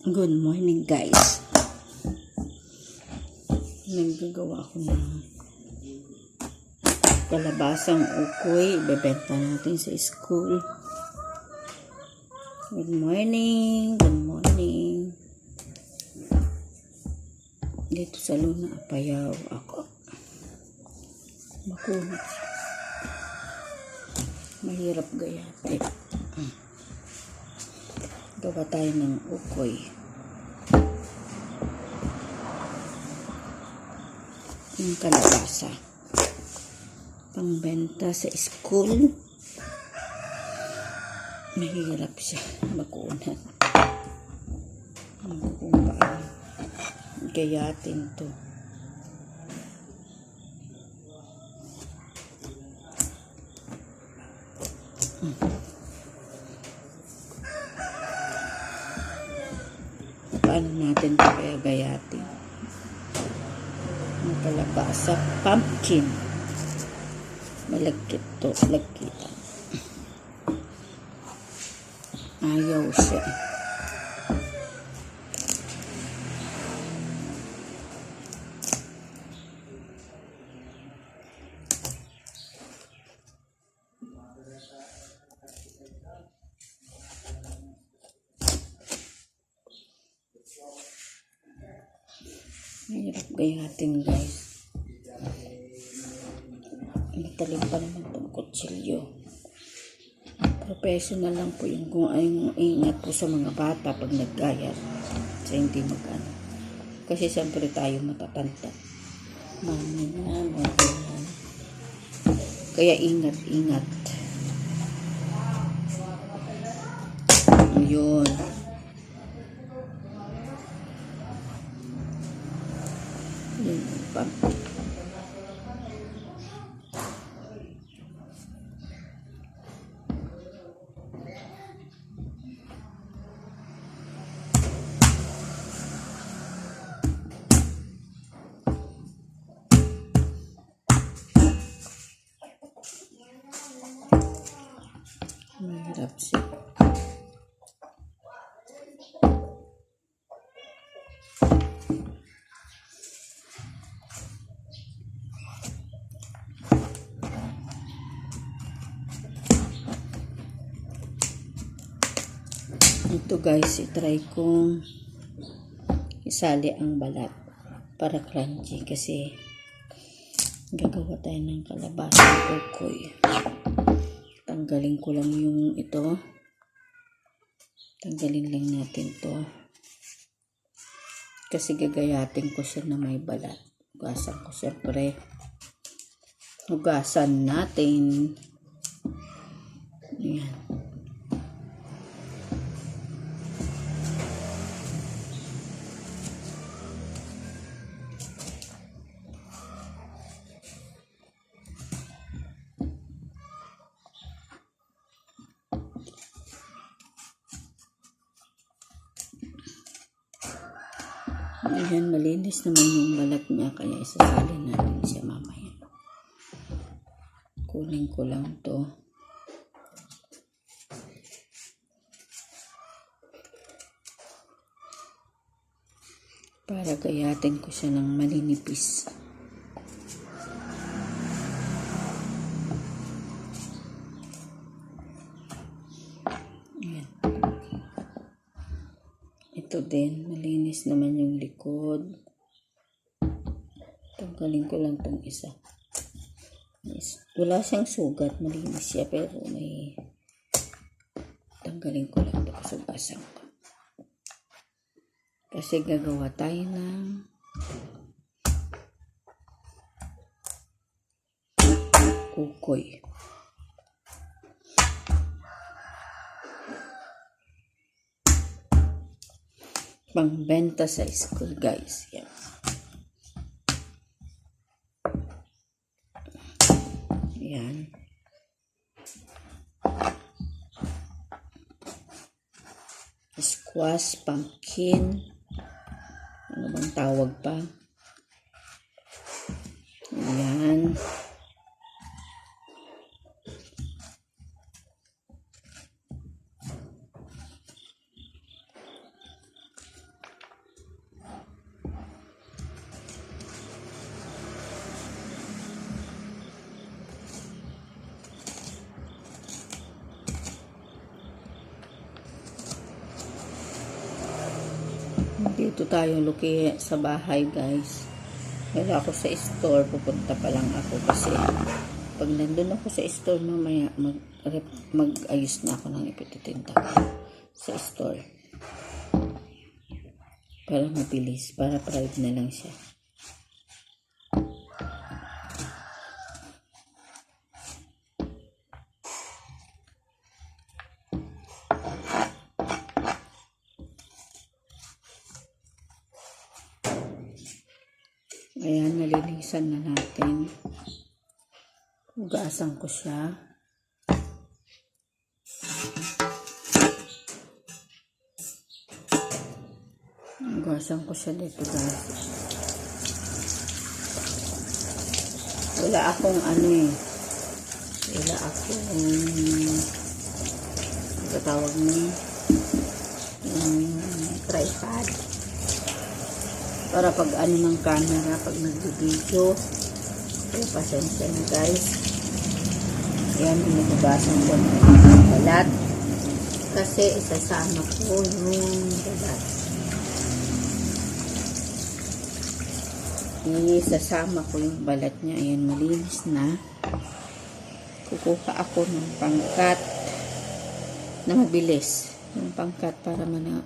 Good morning guys. Naggagawa ako ng kalabasang ukoy. Bebenta natin sa school. Good morning. Good morning. Dito sa Luna Apayaw ako. Makunat. Mahirap gayate. Gawa tayo ng ukoy. Yung kalabasa. Pangbenta sa school. Mahirap siya. Makunat. Kung paano gayatin to. Paano natin ito kaya gayatin? Ang kalabasa, pumpkin. Malagkit to, lagkitan. Ayaw siya. Mahirap gayatin guys. Matalim pa naman itong kutsilyo. Professional lang po yung kung ayong ingat po sa mga bata pag naggayat. Sa hindi magano. Kasi siyempre tayo matatanda. Mami na, mami na. Kaya ingat, ingat. Yun. Siya. Ito guys, itry kong isali ang balat para crunchy kasi gagawa tayo ng kalabasa ukoy. Tanggalin ko lang yung ito. Tanggalin lang natin to. Kasi gagayatin ko siya na may balat. Hugasan ko siyempre. Hugasan natin. Ayan. Malinis naman yung balat niya kaya isasali natin siya mamaya. Kunin ko lang to. Para gayatin ko siya ng maninipis. Tanggalin ko lang tong isa. Wala siyang sugat, malinis siya, pero may tanggalin ko lang ito kasi basang ko. Kasi gagawa tayo ng kukoy. Pangbenta sa school, guys. Yan. Squash, pumpkin. Ano bang tawag pa? Yan. Dito tayo luki sa bahay guys. Wala ako sa store. Pupunta pa lang ako kasi pag nandun ako sa store mamaya mag, mag-ayos na ako ng ipititinta sa store. Para mabilis. Para private na lang siya. Ayan, nalinisan na natin. Hugasan ko siya. Hugasan ko siya dito guys. Wala akong ano eh. Wala akong katawag mo yung tripod para pag ano ng camera pag nag-video kaya pasensya na guys yan inubugasan ko yung balat. Kasi isasama ko yung balat. Isasama ko yung balat niya. Ayan malinis na. Kukuha ako ng pangkat na mabilis. Yung pangkat para mana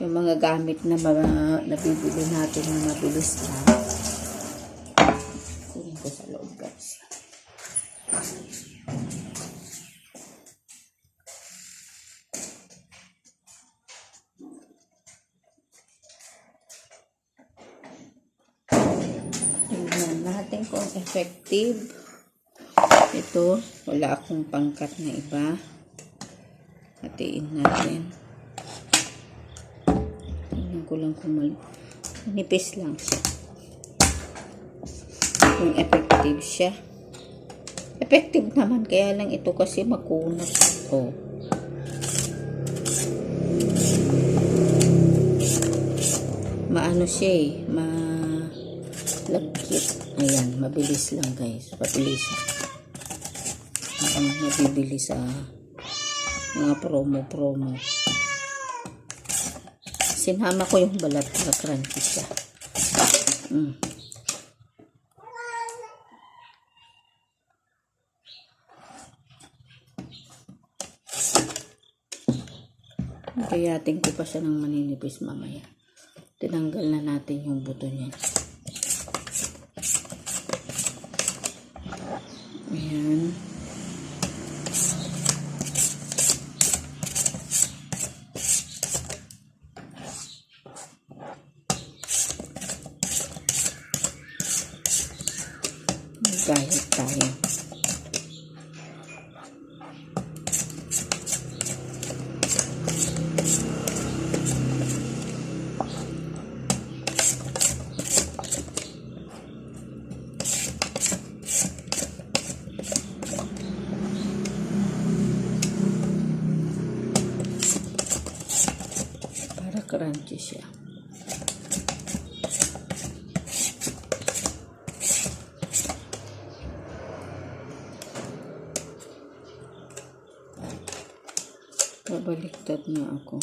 yung mga gamit na mga nabibili natin na mabilis na effective. Ito wala akong pangkat na iba. Hatiin natin. Tingnan ko lang kung mal nipis lang siya. Kung effective siya. Effective naman kaya lang ito kasi makunat. Oh. Maano siya eh ma lagkit ayan mabilis lang guys mabilis siya ang nabibili sa mga promo-promo. Sinama ko yung balat para crunchy siya. Mm. Kayatin ko pa siya ng maninipis mamaya. Tinanggal na natin yung buto niya. Ayan. Babaliktad na ako.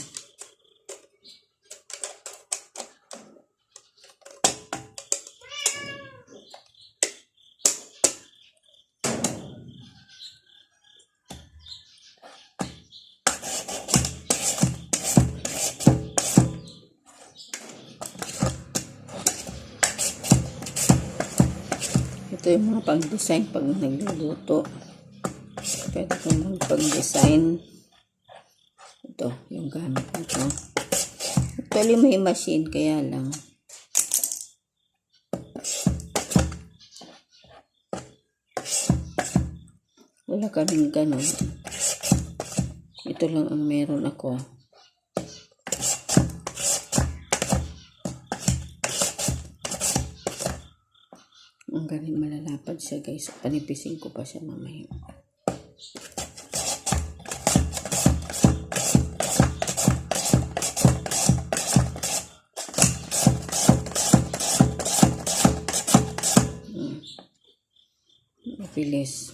Ito yung mga pang-design pag nagluluto. Pwede kong magpag-design. Ito. Actually, may machine, kaya lang. Wala kaming ganun. Ito lang ang meron ako. Ang galing malalapad siya guys. Panipisin ko pa siya mamaya. bilis.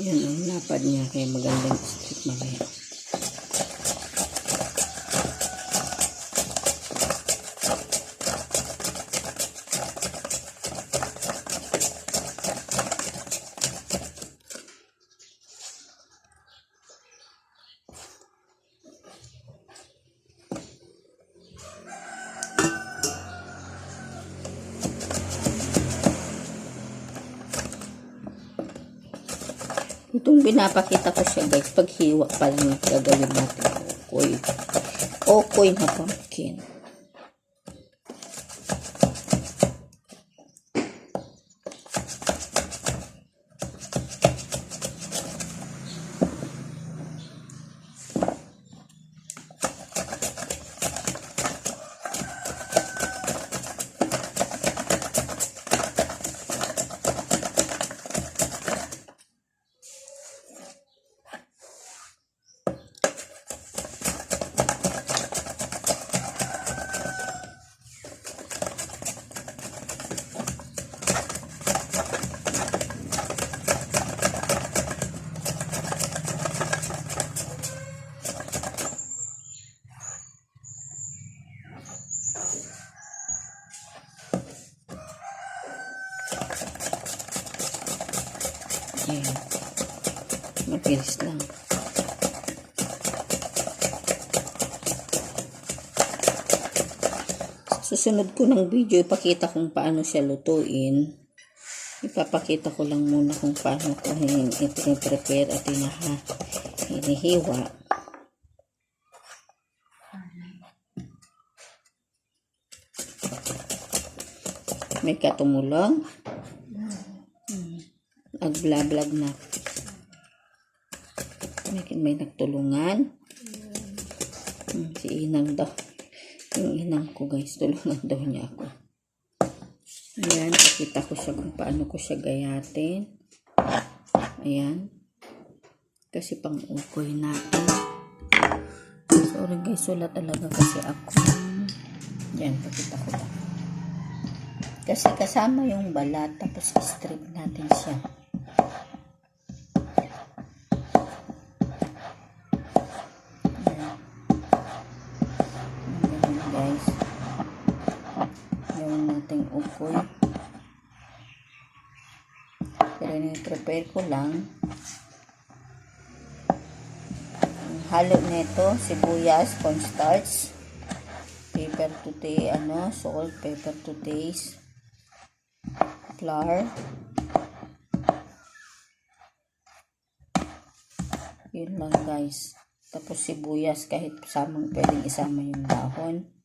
Yan ang lapad niya kaya magandang strip mamaya. Itong pinapakita ko siya guys, paghiwa pa lang gagawin natin. Okoy. Okoy na pumpkin. Ayan. Mabilis lang. Susunod ko ng video, ipakita kung paano siya lutuin. Ipapakita ko lang muna kung paano ko i-prepare at inaha, hinihiwa. May katumulong. Nag-vlog na. May, may nagtulungan. Hmm, si Inang daw. Yung inang ko guys, tulungan daw niya ako. Ayan, pakita ko siya kung paano ko siya gayatin. Ayan. Kasi pang ukoy natin. Sorry guys, wala talaga kasi ako. Yan, pakita ko lang. Kasi kasama yung balat, tapos strip natin siya. Ayan. Ayan, guys. Gawin ukoy. Pero ni-prepare ko lang. Ang halo nito, sibuyas, cornstarch, pepper to taste, ano, salt, pepper to taste, flour. Yun lang guys. Tapos sibuyas kahit samang pwedeng isama yung dahon.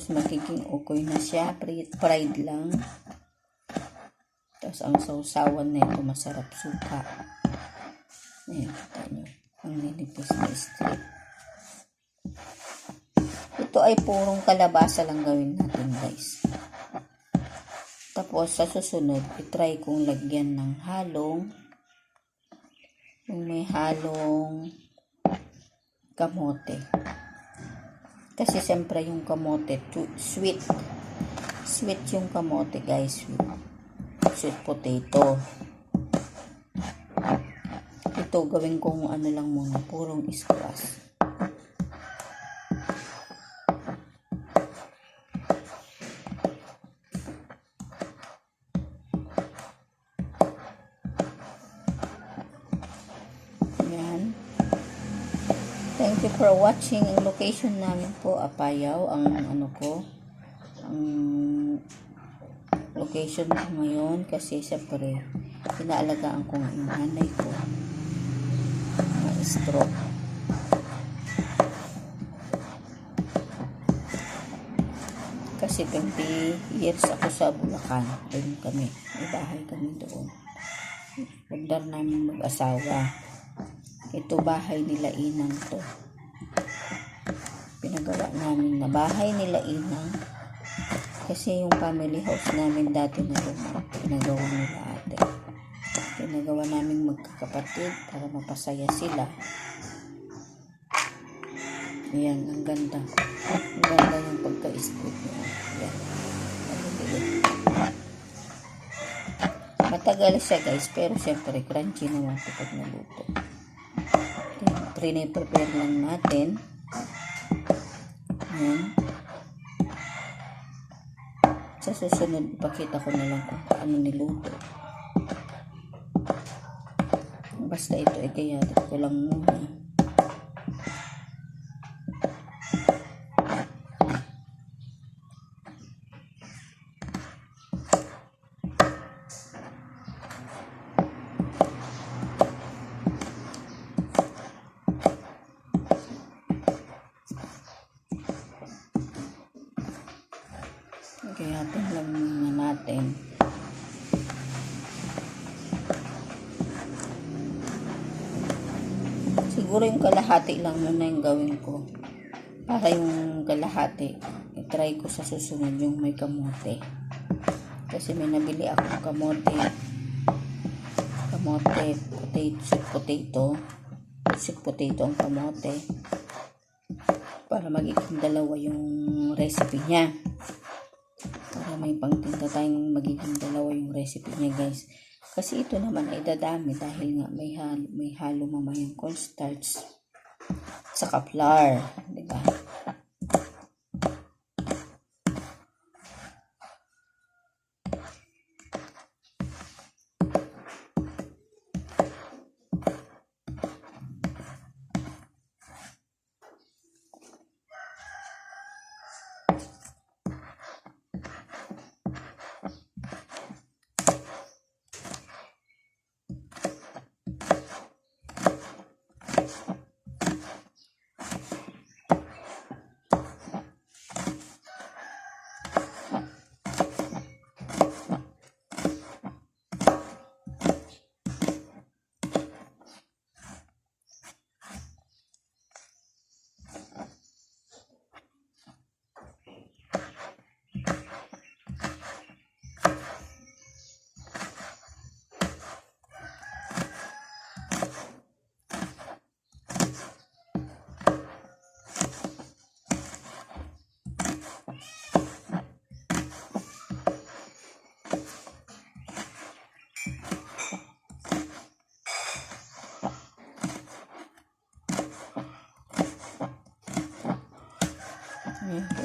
Tapos magiging ukoy na siya. Fried, lang. Tapos ang sausawan na ito masarap suka. Ayan, kita nyo. Ang ninipis na strip. Ito ay purong kalabasa lang gawin natin guys. Tapos sa susunod, itry kong lagyan ng halong yung may halong kamote. Kasi siyempre yung kamote, sweet. Sweet yung kamote guys. Sweet, sweet potato. Ito gawin kong ano lang muna, purong squash. Thank you for watching. Ang location namin po, Apayaw. Ang ano ko, ang location ko ngayon kasi siyempre, inaalagaan ko nga yung nanay ko. Na stroke. Kasi 20 years ako sa Bulacan. Doon kami. May bahay kami doon. Pagdar namin mag-asawa. Ito bahay nila inang to. Pinagawa namin na bahay nila inang. Kasi yung family house namin dati na luma, pinagawa nila ate. Pinagawa namin magkakapatid para mapasaya sila. Ayan, ang ganda. Ang ganda yung pagka-split niya. Ayan. Matagal siya guys, pero syempre crunchy naman ito pag naluto. Prine-prepare lang natin. Ayan. Sa susunod, ipakita ko na lang kung paano niluto. Basta ito, ay kaya ko lang muna. Kaya lang muna natin. Siguro yung kalahati lang muna yung gawin ko. Para yung kalahati, itry ko sa susunod yung may kamote. Kasi may nabili akong kamote. Kamote, potato, sweet potato. Sweet potato ang kamote. Para magiging dalawa yung recipe niya may pangtinda tayong magiging dalawa yung recipe niya guys. Kasi ito naman ay dadami dahil nga may halo, may halo mamayang cornstarch sa flour. Di ba?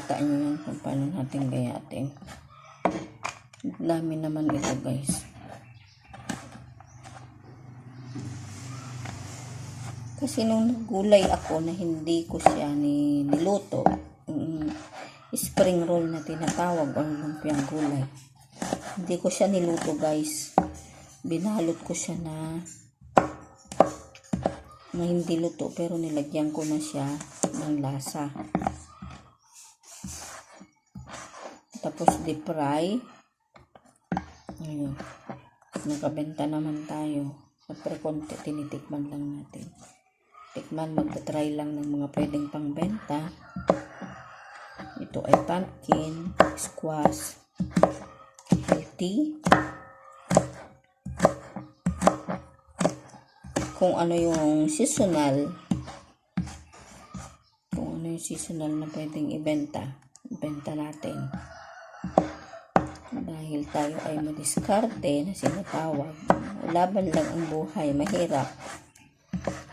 Ayan, kita nyo yan kung paano natin gayatin. Dami naman ito guys. Kasi nung naggulay ako na hindi ko siya ni niluto, mm, spring roll na tinatawag o lumpiang gulay. Hindi ko siya niluto guys. Binalot ko siya na na hindi luto pero nilagyan ko na siya ng lasa. Tapos deep fry. Ayun. Nakabenta naman tayo. Siyempre konti, tinitikman lang natin. Tikman, magta-try lang ng mga pwedeng pangbenta. Ito ay pumpkin, squash, healthy. Kung ano yung seasonal, kung ano yung seasonal na pwedeng ibenta, ibenta natin dahil tayo ay madiskarte na sinatawag. Laban lang ang buhay, mahirap.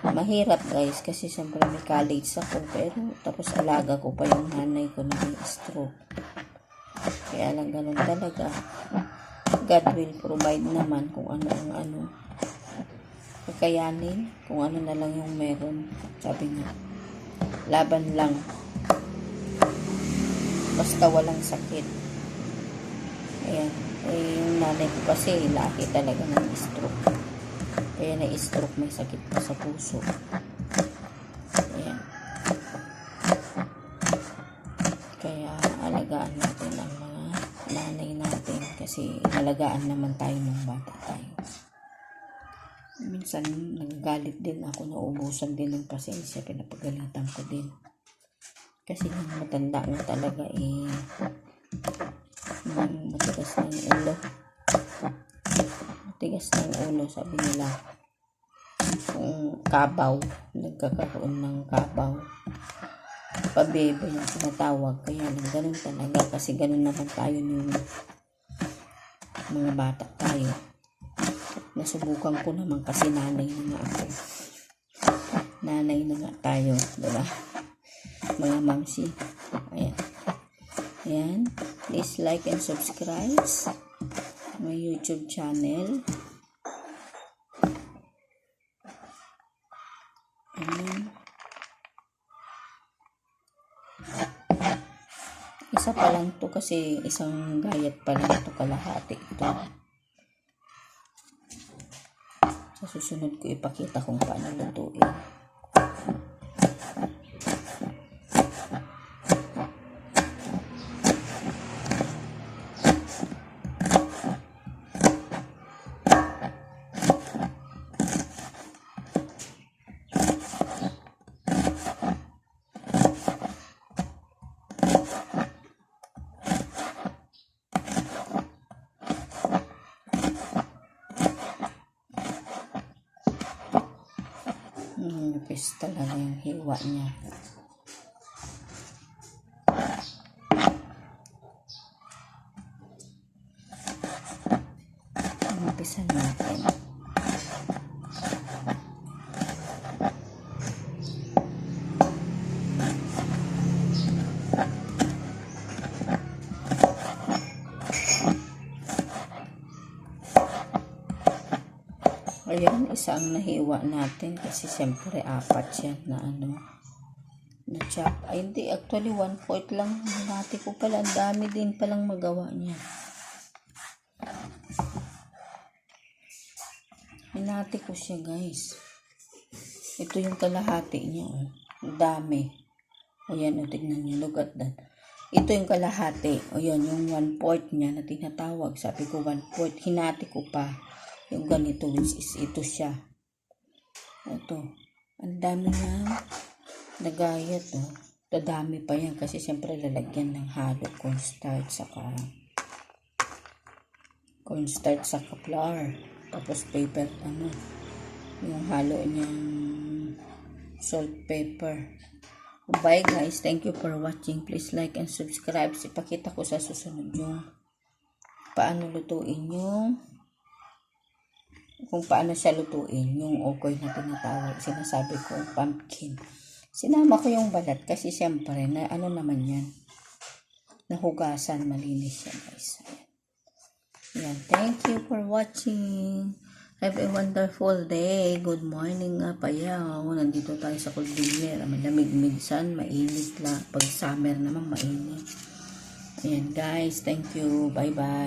Mahirap guys kasi siyempre may college ako pero tapos alaga ko pa yung nanay ko na may stroke. Kaya lang ganun talaga. God will provide naman kung ano ang ano. Kakayanin kung ano na lang yung meron. Sabi nga, laban lang. Basta walang sakit. Ayan. Eh, yung nanay ko kasi, laki talaga ng stroke. Kaya na-stroke, may sakit pa sa puso. Ayan. Kaya, alagaan natin ang mga nanay natin. Kasi, alagaan naman tayo ng bata tayo. Minsan, nagagalit din ako, nauubusan din ng pasensya, pinapagalitan ko din. Kasi matanda na talaga, eh, Mm, matigas ng ulo. Matigas ng ulo, sabi nila. Kung kabaw, nagkakaroon ng kabaw. Pabebe yung tinatawag. Kaya lang ganun talaga. Kasi ganun naman tayo nung mga bata tayo. Nasubukan ko naman kasi nanay na nga ako. Nanay na nga tayo, di ba? Mga mamsi. Ayan. Ayan. Please like and subscribe my YouTube channel. Ayan. Isa pa lang to kasi isang gayat pa lang to kalahati ito. Sa susunod ko ipakita kung paano lutuin. Hmm, nipis talaga yung hiwa niya. Ayan, isa ang nahiwa natin kasi siyempre apat yan na ano na chop. Ay, hindi. Actually, one fourth lang. Dati ko pala. Ang dami din palang magawa niya. Hinati ko siya, guys. Ito yung kalahati niya, oh. Dami. Ayan, oh, tignan niyo. Look at that. Ito yung kalahati. O yan, yung one fourth niya na tinatawag. Sabi ko one fourth. Hinati ko pa. Yung ganito, which is ito siya. Ito. Ang dami niya. Nagayat, oh. Dadami pa yan kasi siyempre lalagyan ng halo cornstarch saka cornstarch saka flour. Tapos paper, ano, yung halo niyang salt pepper. Bye guys. Thank you for watching. Please like and subscribe. Ipakita ko sa susunod yung paano lutuin yung kung paano siya lutuin yung okoy na tinatawag. Sinasabi ko pumpkin. Sinama ko yung balat kasi siyempre na ano naman yan. Nahugasan. Malinis siya guys. Ayan. Yan. Thank you for watching. Have a wonderful day. Good morning nga payaw. Nandito tayo sa Colbiner. Malamig minsan, mainit lang. Pag summer naman, mainit. Ayan guys. Thank you. Bye-bye.